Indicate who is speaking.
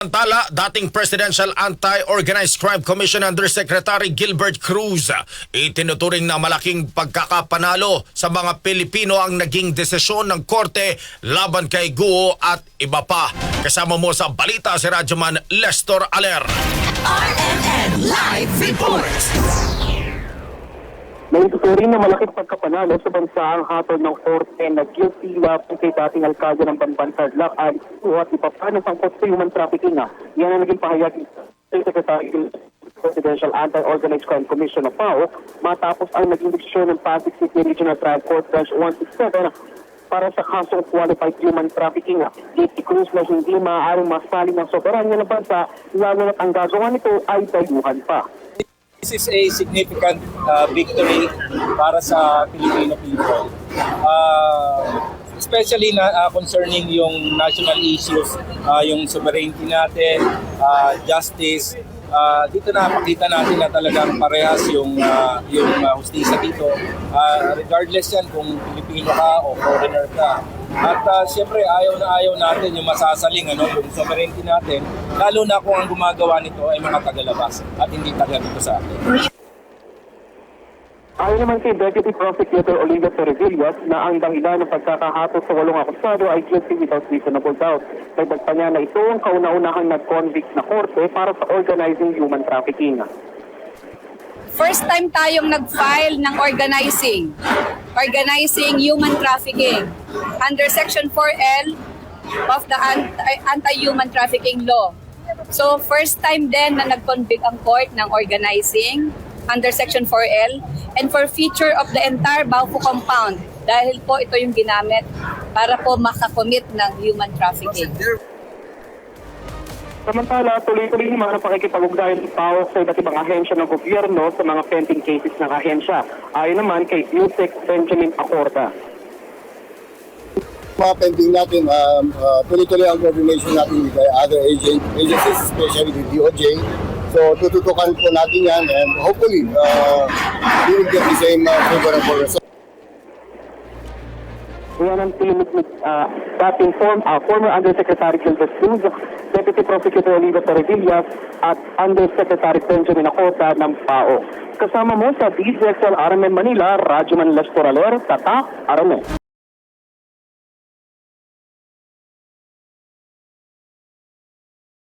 Speaker 1: Samantala, dating Presidential Anti-Organized Crime Commission Undersecretary Gilbert Cruz itinuturing na malaking pagkakapanalo sa mga Pilipino ang naging desisyon ng korte laban kay Guo at iba pa. Kasama mo sa balita si Radyoman Lester Aler.
Speaker 2: RNN Live Report.
Speaker 3: May ituturing na malaking pagkapanalo sa bansa ang hatol ng korte na guilty laban kay dating alkalde ng Bambansa Black at at ipapano sangkot sa human trafficking na. Yan ang naging pahayag ni State Secretary ng Presidential Anti-Organized Crime Commission of PAO matapos ang naging desisyon ng Pasig City Regional Trial Court Branch 167 para sa kasong qualified human trafficking. Iti Cruz na hindi maaaring masaling ng soberanya ng bansa lalo na't ang gagawa nito ay dayuhan pa.
Speaker 4: This is a significant uh, victory para sa Filipino people. Uh, especially na uh, concerning yung national issues, uh, yung sovereignty natin, uh, justice. Uh, dito na pakita natin na talagang parehas yung uh, yung uh, hustisya dito. Uh, regardless yan kung Pilipino ka o foreigner ka. At uh, siyempre ayaw na ayaw natin yung masasaling ano, yung sovereignty natin, lalo na kung ang gumagawa nito ay mga tagalabas at hindi taga dito sa atin.
Speaker 3: Ayon naman kay Deputy Prosecutor Olivia Torrevillas na ang dahilan ng pagkakahatos sa walong akusado ay guilty without reasonable doubt. Dagdag pa niya na ito ang kauna-unahang nag-convict na korte para sa organizing human trafficking.
Speaker 5: First time tayong nag-file ng organizing. Organizing human trafficking under Section 4L of the Anti- Anti-Human Trafficking Law. So first time din na nag-convict ang court ng organizing under Section 4L and for feature of the entire Baufu compound dahil po ito yung ginamit para po makakommit ng human trafficking.
Speaker 3: Samantala, tuloy-tuloy naman ang pakikipag-ugnayan ng PAO sa iba't ibang ahensya ng gobyerno sa mga pending cases ng ahensya. Ayon naman kay Yusek Benjamin Acorda.
Speaker 6: mga pending natin, um, uh, tuloy-tuloy ang coordination natin with the other agent, agencies, especially with DOJ. So tututukan po natin yan and hopefully uh, we will get the same uh, favorable result.
Speaker 3: Yan ang tinig ni uh, dating form, uh, former Undersecretary Gilbert Cruz, Deputy Prosecutor Olivia Torrevillas at Undersecretary Benjamin Acota ng PAO. Kasama mo sa DZXL RMN Manila, Radyoman Lester Aler, Tata, RMN.